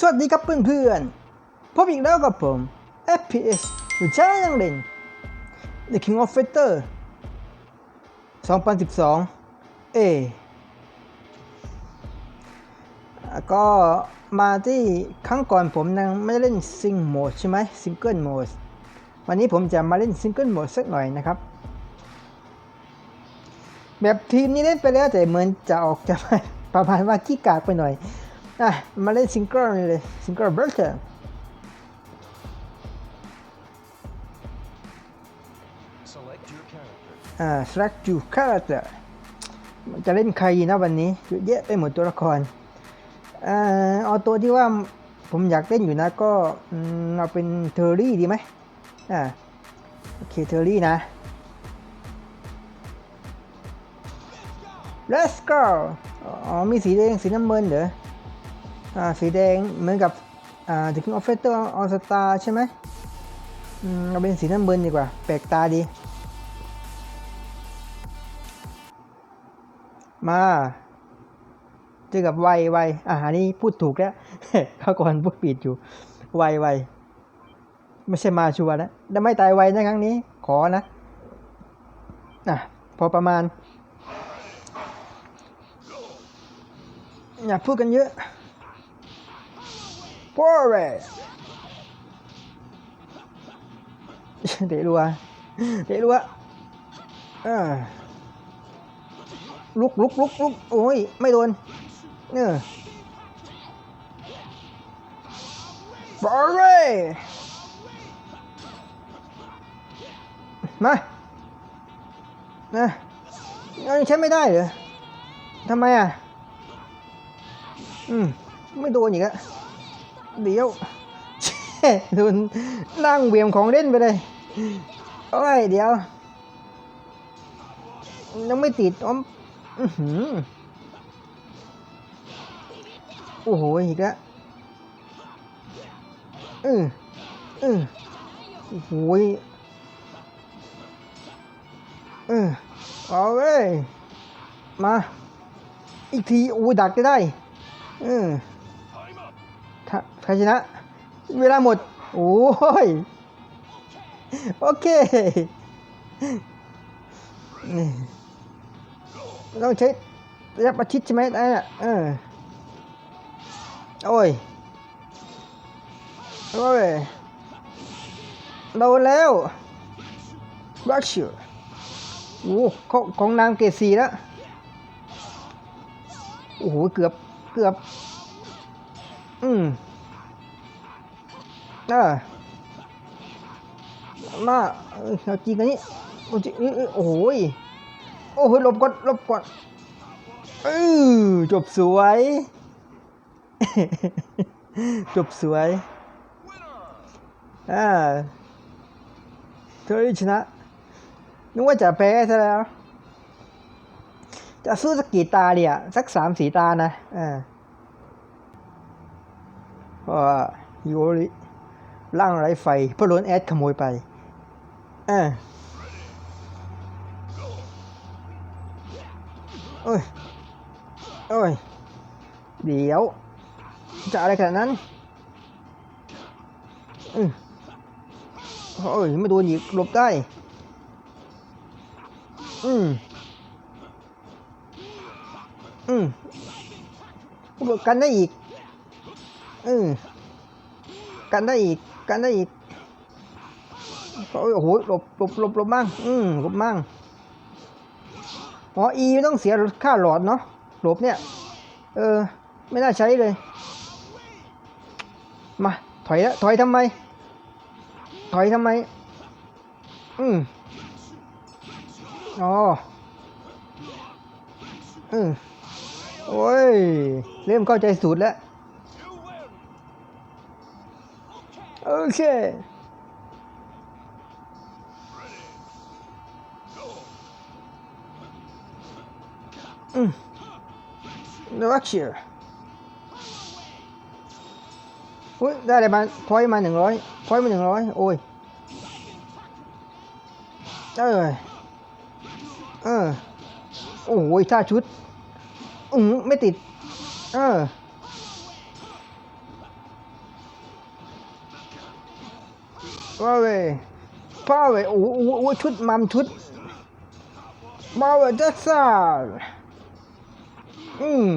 สวัสดีครับเพื่อนๆพบอีกแล้วกับผม FPS วิชายังเล่น The King of Fighter 2012เอก็มาที่ครั้งก่อนผมยังไม่ได้เล่นซิงโหมดใช่ไหมซิงเกิลโหมดวันนี้ผมจะมาเล่นซิงเกิลโหมดสักหน่อยนะครับ แบบทีมนี้เล่นไปแล้วแต่เหมือนจะออกจะประมาณว่าขี้กากไปหน่อย อะมาเล่นซิงเกิลนี่เลยซิงเกิลเบรเ e อร์ Select your character. อ่า select your character มันจะเล่นใครนะวันนี้เยอะแยะไปหมดตัวละครอ่าเอาตัวที่ว่าผมอยากเล่นอยู่นะก็อืมเอาเป็นเทอร์รี่ดีไหมอ่าโอเคเทอร์รี่นะ let's go อ๋อมีสีแดงสีน้ำเงินเหรออ่า สีแดงเหมือนกับอ่า The King of Fighter All Star ใช่ไหมอืมเอาเป็นสีน้ำเงินดีกว่า แปลกตาดี มาเจอกับไวไวอ่าอันนี้พูดถูกแล้วเขาก่อนพูดผิดอยู่ ไวไวไม่ใช่มาชัวร์นะแต่ไม่ตายไวนะครั้งนี้ ขอนะอะพอประมาณ อย่าพูดกันเยอะ พอเรเตะรัวเตะรัวอ่าลุกลุกลุกลุกโอ้ย ไม่โดนเออบอลเร่มานะยังใช้ไม่ได้เหรอทำไมอะ อืม ไม่โดนอีกอะ เดี๋ยวโดนนั่งเวี่ยงของเล่นไปเลยโอ้ยเดี๋ยวยังไม่ติดอ๋อมอือหือโอ้โหอีกแล้วอืออือโอ้โหอือเอาเว้ยมา อีกทีโอ้ยดักจะได้อือ ใครชนะ เวลาหมด โอ้ย โอเคนี่ต้องใช้ระยะประชิดใช่ไหมได้น่ะเออ โอ้ย โอ้ยโดนแล้วรักเชียโอ้ของของนางเกรดสีแล้ว โอ้โห เกือบ เกือบ อืมอ่ามาเอาจริงกันนี้โอ้โหโอ้โหลบก่อนลบก่อนเออจบสวย จบสวยอ่าเธอชนะนึกว่าจะแพ้ซะแล้ว จะสู้สักกี่ตาเดียสักสามสีตานะอ่า เพราะว่าโยริร่างไร้ไฟเพระโดนแอดขโมยไปอ่าโอ้ย โอ้ย เดี๋ยว จะอะไรขนาดนั้นอืมโอ้ยไม่โดนอีกหลบได้ อืมอืมหลบกันได้อีก อืมกันได้อีกกันได้อีกโอ้โหหลบหลบหลบหลบมั่งอืมหลบมั่งอ๋อ E ไม่ต้องเสียค่าหลอดเนาะหลบเนี่ย เออ ไม่น่าใช้เลย มา ถอยแล้วถอยทำไม ถอยทำไม อืมอ๋ออืมโอ้ย เริ่มเข้าใจสูตรแล้ว โอเคอืมรักเชียร์อุ้ยได้อะไรมาพอยมาหนึ่งร้อยพอยมาหนึ่งร้อยโอ้ย เออ เออ โอ้ยท่าชุดอืมไม่ติด เออ มาเว้ยพ่อเว้ยโอ้โหโอ้โหโอ้โหชุดมัมชุดมาเว้ยจ็คสันอืม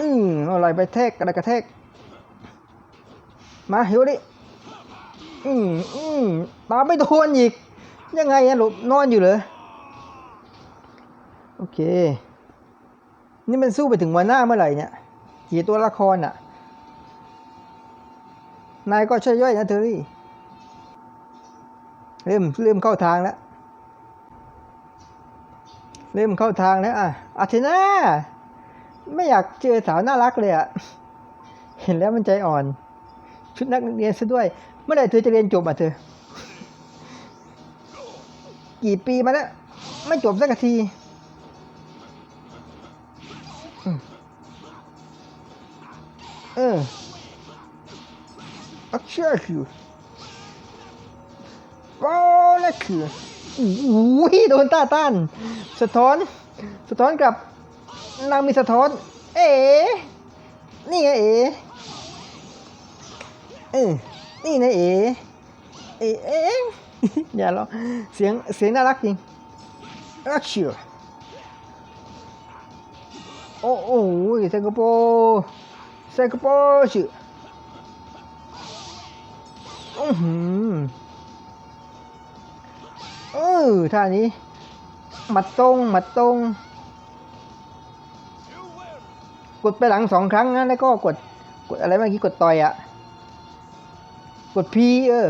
อืมอาอะไรไปแทกอะไรกระแทก มาหิวดิอืมอืมตามไม่โดนอีก ยังไงอะหลบนอนอยู่เหรอโอเค นี่มันสู้ไปถึงวันหน้าเมื่อไหร่เนี่ยกี่ตัวละครอะ นายก็ช่วยย่อยนะเทอรี่เริ่มเริ่มเข้าทางแล้วเริ่มเข้าทางแล้วอะอาเทนาไม่อยากเจอสาวน่ารักเลยอะเห็นแล้วมันใจอ่อน ชุดนักเรียนซะด้วย เมื่อไหร่เธอจะเรียนจบอะเธอ กี่ปีมาแล้ว ไม่จบสักทีเออ อักเชื่อคือว้าวนั่นคืออุ้ยโดนต้าต้าน สะท้อน สะท้อนกลับ นางมีสะท้อน เอ๋นี่ไงเอ๋เออนี่นะเอ๋เอ๋เอ๋อย่าหรอกเสียง เสียงน่ารักจริงรักเชียวโอ้โหสิงคโปร์สิงคโปร์ชื่อ อือหือเออท่านี้หมัดตรงหมัดตรงกดไปหลังสองครั้งนะแล้วก็กดกดอะไรเมื่อกี้กดต่อยอะกด P เออ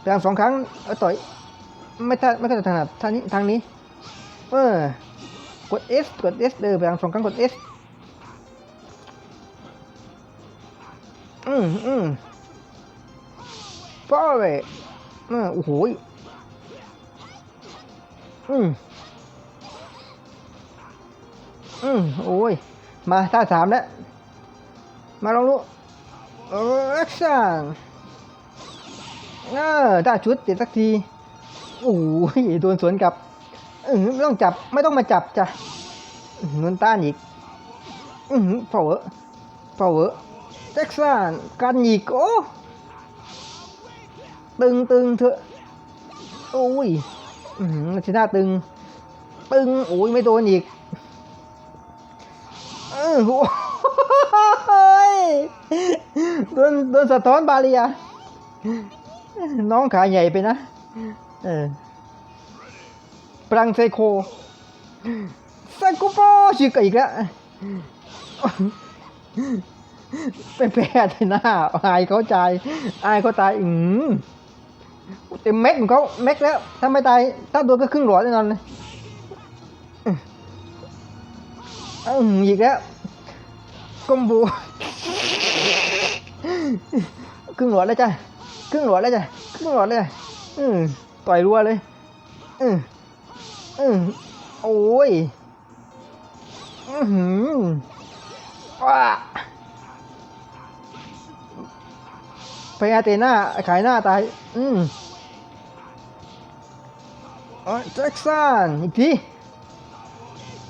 ไปหลังสองครั้งแล้วต่อย ไม่ท่าไม่ค่อยถนัดทางนี้ทางนี้ เออกด S กด S เออไปหลังสองครั้งกด S อืมอืม ป้อเลยเออโอ้โหยอืมอืมโอ้ย มาท่าสามแล้ว มาลองดูเออแอคชั่นเออท่าชุดติดสักที โอ้ยโดนสวนกลับเออไม่ต้องจับ ไม่ต้องมาจับจ้ะอื้อหือโดนต้านอีก อือหือเผาเวอเผาเวอแจ็คสันกันอีก โอ้ ตึงตึงเถอะโอ้ยอือหือชนะตึง ตึงโอ้ยไม่โดนอีกเออโอ้ยโดนโดนสะท้อนบาลียน้องขาใหญ่ไปนะ เออปรังเซโคซากุโปชิกอีกแล้วเป็นแพ้ที่หน้าอายเขาใจ อายเขาตาย อืม ต็มเม็ดของเขาเม็ดแล้วถ้าไม่ตายถ้าโดนก็ครึ่งหลอดแน่นอนเลยอืมอีกแล้วกอมโบครึ่งหลอดแล้วจ้ะครึ่งหลอดแล้วจ้ะครึ่งหลอดเลยจ้ะอืมต่อยรัวเลยอืมอืมโอ้ยอือหือว้าไปอาเตน่าขายหน้าตาย อืม อ๋อแจ็คสันอีกที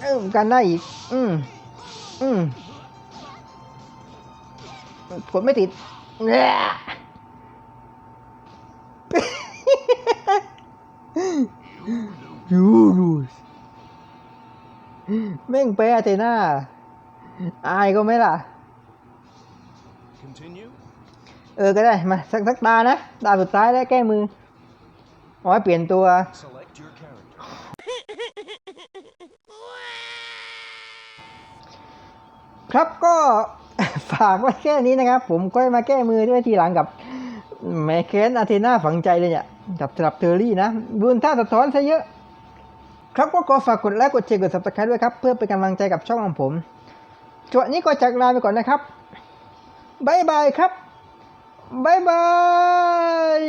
เออกันได้อีก อืมอืมกดไม่ติดเนี่ยยูรูสแม่งไปอาเทน่า อายก็ไม่ล่ะ Continue. เออก็ได้ มา สักสักตานะตาสุดท้ายแล้วแก้มือเอาไว้เปลี่ยนตัว Select your character. ครับก็ฝากไว้แค่นี้นะครับ ผมก็มาแก้มือด้วยทีหลังกับแมเคนอาเทนาฝังใจเลยเนี่ยกับสลับเทอรี่นะบุญท่าสะท้อนซะเยอะ ครับก็ขอฝากกดไลค์กดแชร์กด subscribe ด้วยครับ เพื่อเป็นกำลังใจกับช่องของผมจวดนี้ก็จากลาไปก่อนนะครับบายบายครับบายบาย